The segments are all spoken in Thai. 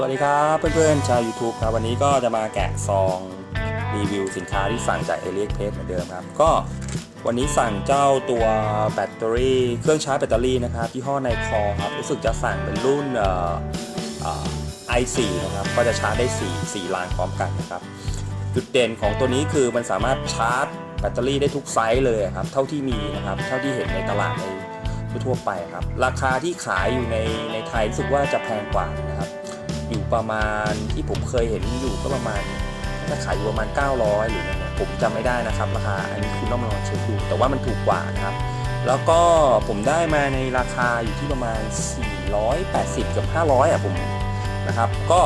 สวัสดีครับเพื่อนๆชาว YouTube ครับวันนี้ก็จะมาแกะซองรีวิวสินค้าที่สั่งจาก a อ i ิ p เพจเหมือนเดิมครับ ก็วันนี้สั่งเจ้าตัวแบตเตอรี่เครื่องชาร์จแบตเตอรี่นะครับยี่ห้อไนคอครับรู้สึกจะสั่งเป็นรุ่นเอ่อเอ่อ i4 นะครับก็จะชาร์จได้ 4 4ลานพร้อมกันนะครับ จุดเด่นของตัวนี้คือมันสามารถชาร์จแบตเตอรี่ได้ทุกไซส์เลยครับเท่าที่มีนะครับเท่าที่เห็นในตลาดในทั่วไปครับราคาที่ขายอยู่ในในไทยรู้สึกว่าจะแพงกว่านะครับ อยู่ประมาณที่ผมเคยเห็นอยู่ก็ประมาณน่าขายอยู่ประมาณ 900 หรือเนี่ยผมจำไม่ได้นะครับราคาอันนี้คุณต้องมาลองเช็คดูแต่ว่ามันถูกกว่านะครับ แล้วก็ผมได้มาในราคาอยู่ที่ประมาณ 480 กับ 500อะผมนะครับ ก็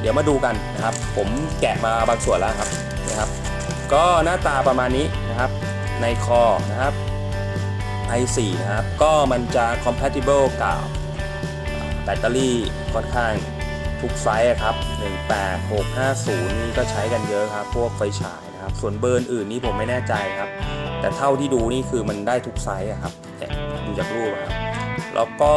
เดี๋ยวมาดูกันนะครับ ผมแกะมาบางส่วนแล้วครับนะครับ ก็หน้าตาประมาณนี้นะครับ ในคอนะครับ i4 นะครับ ก็มันจะ compatible กับแบตเตอรี่ค่อนข้าง ทุกไซส์อะครับ 18650 นี่ก็ใช้กันเยอะครับ พวกไฟฉายนะครับ ส่วนเบอร์อื่นนี่ผมไม่แน่ใจครับ แต่เท่าที่ดูนี่คือมันได้ทุกไซส์อะครับเนี่ยดูจากรูปครับ แล้วก็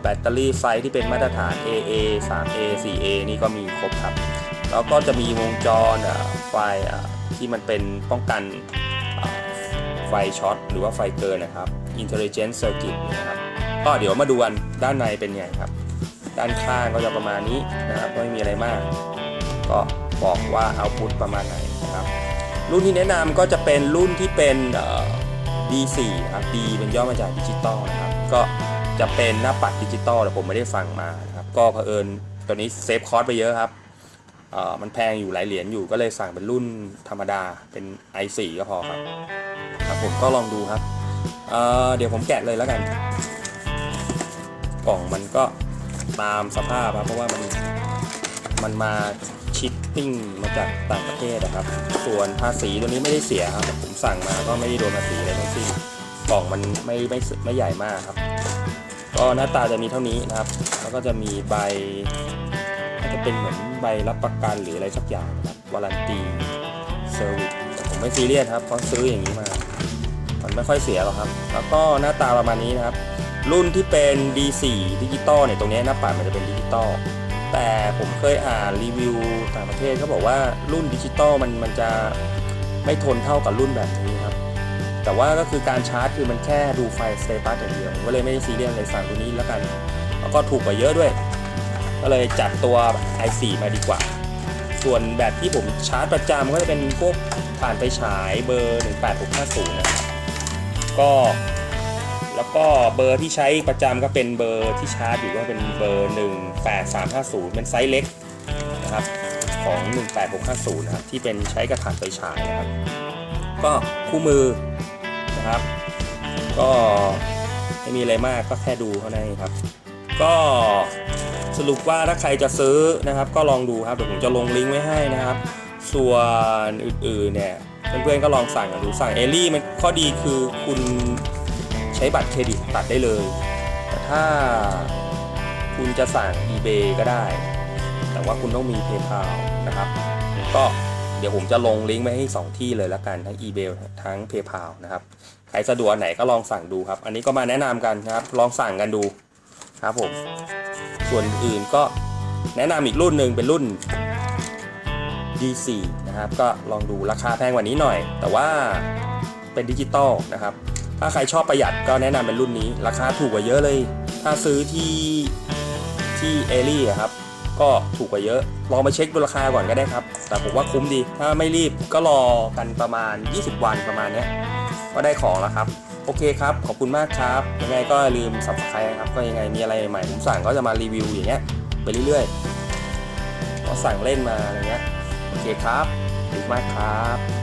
แบตเตอรี่ไซส์ที่เป็นมาตรฐาน AA 3A 4A นี่ก็มีครบครับ แล้วก็จะมีวงจรไฟที่มันเป็นป้องกันไฟช็อตหรือว่าไฟเกินนะครับ Intelligent Circuit นะครับก็เดี๋ยวมาดูกันด้านในเป็นไงครับ ด้านข้างก็จะประมาณนี้นะครับไม่มีอะไรมาก ก็บอกว่าเอาพุทประมาณไหนนะครับรุ่นที่แนะนำก็จะเป็นรุ่นที่เป็น D4 ครับ D เป็นย่อมาจากดิจิตอลนะครับ ก็จะเป็นหน้าปัดดิจิตอลแต่ผมไม่ได้สั่งมานะครับ ก็เผอิญตัวนี้เซฟคอร์สไปเยอะครับมันแพงอยู่หลายเหรียญอยู่ก็เลยสั่งเป็นรุ่นธรรมดาเป็น i4 ก็พอครับครับผมก็ลองดูครับเเดี๋ยวผมแกะเลยแล้วกัน กล่องมันก็ ตามสภาพครับเพราะว่ามันมันมาชิปปิ้งมาจากต่างประเทศนะครับ ส่วนภาษีตัวนี้ไม่ได้เสียครับผมสั่งมาก็ไม่ได้โดนภาษีอะไรทั้งสิ้นกล่องมันไม่ไม่ไม่ใหญ่มากครับ ก็หน้าตาจะมีเท่านี้นะครับ แล้วก็จะมีใบน่าจะเป็นเหมือนใบรับประกันหรืออะไรสักอย่างนะครับวารันตีเซอร์วิสผมไม่ซีเรียสครับเพราะซื้ออย่างนี้มา มันไม่ค่อยเสียหรอกครับ แล้วก็หน้าตาประมาณนี้นะครับ รุ่นที่เป็น D4 ดิจิตอลเนี่ยตรงนี้หน้าปัดมันจะเป็นดิจิตอลแต่ผมเคยอ่านรีวิวต่างประเทศเขาบอกว่ารุ่นดิจิตอลมันมันจะไม่ทนเท่ากับรุ่นแบบนี้ครับ แต่ว่าก็คือการชาร์จคือมันแค่ดูไฟสเตตัสอย่างเดียวก็เลยไม่ได้ซีเรียสเลยสั่งตัวนี้แล้วกัน แล้วก็ถูกกว่าเยอะด้วย ก็เลยจัดตัว i4 มาดีกว่า ส่วนแบบที่ผมชาร์จประจำก็จะเป็นพวกผ่านไฟฉายเบอร์ 18650นะก็ แล้วก็เบอร์ที่ใช้ประจำก็เป็นเบอร์ที่ชาร์จอยู่ก็เป็นเบอร์ 18350 เป็นไซส์เล็กนะครับของ 18650 นะครับที่เป็นใช้กระถางไฟฉายนะครับ ก็คู่มือนะครับ ก็ไม่มีอะไรมากก็แค่ดูเท่านั้นเองครับ ก็สรุปว่าถ้าใครจะซื้อนะครับ ก็ลองดูครับเดี๋ยวผมจะลงลิงก์ไว้ให้นะครับ ส่วนอื่นๆเนี่ยเพื่อนๆก็ลองสั่งกันดูสั่งเอลลี่มันข้อดีคือคุณ ใช้บัตรเครดิตตัดได้เลย แต่ถ้าคุณจะสั่ง eBay ก็ได้ แต่ว่าคุณต้องมี PayPal นะครับ ก็เดี๋ยวผมจะลงลิงก์ไว้ให้ 2 ที่เลยละกันทั้ง eBay ทั้ง PayPal นะครับ ใครสะดวกไหนก็ลองสั่งดูครับ อันนี้ก็มาแนะนำกันนะครับ ลองสั่งกันดูครับผม ส่วนอื่นก็แนะนำอีกรุ่นหนึ่งเป็นรุ่น D4 นะครับ ก็ลองดูราคาแพงกว่านี้หน่อย แต่ว่าเป็นดิจิตอลนะครับ ถ้าใครชอบประหยัดก็แนะนำเป็นรุ่นนี้ ราคาถูกกว่าเยอะเลย ถ้าซื้อที่ที่เอลี่ครับ ก็ถูกกว่าเยอะ ลองมาเช็คดูราคาก่อนก็ได้ครับ แต่ผมว่าคุ้มดี ถ้าไม่รีบก็รอกันประมาณ 20 วันประมาณเนี้ยก็ได้ของแล้วครับโอเคครับ ขอบคุณมากครับ ยังไงก็ลืม subscribe ครับ ก็ยังไงมีอะไรใหม่ผมสั่งก็จะมารีวิวอย่างเงี้ยไปเรื่อยๆก็สั่งเล่นมาอะไรเงี้ย โอเคครับขอบคุณมากครับ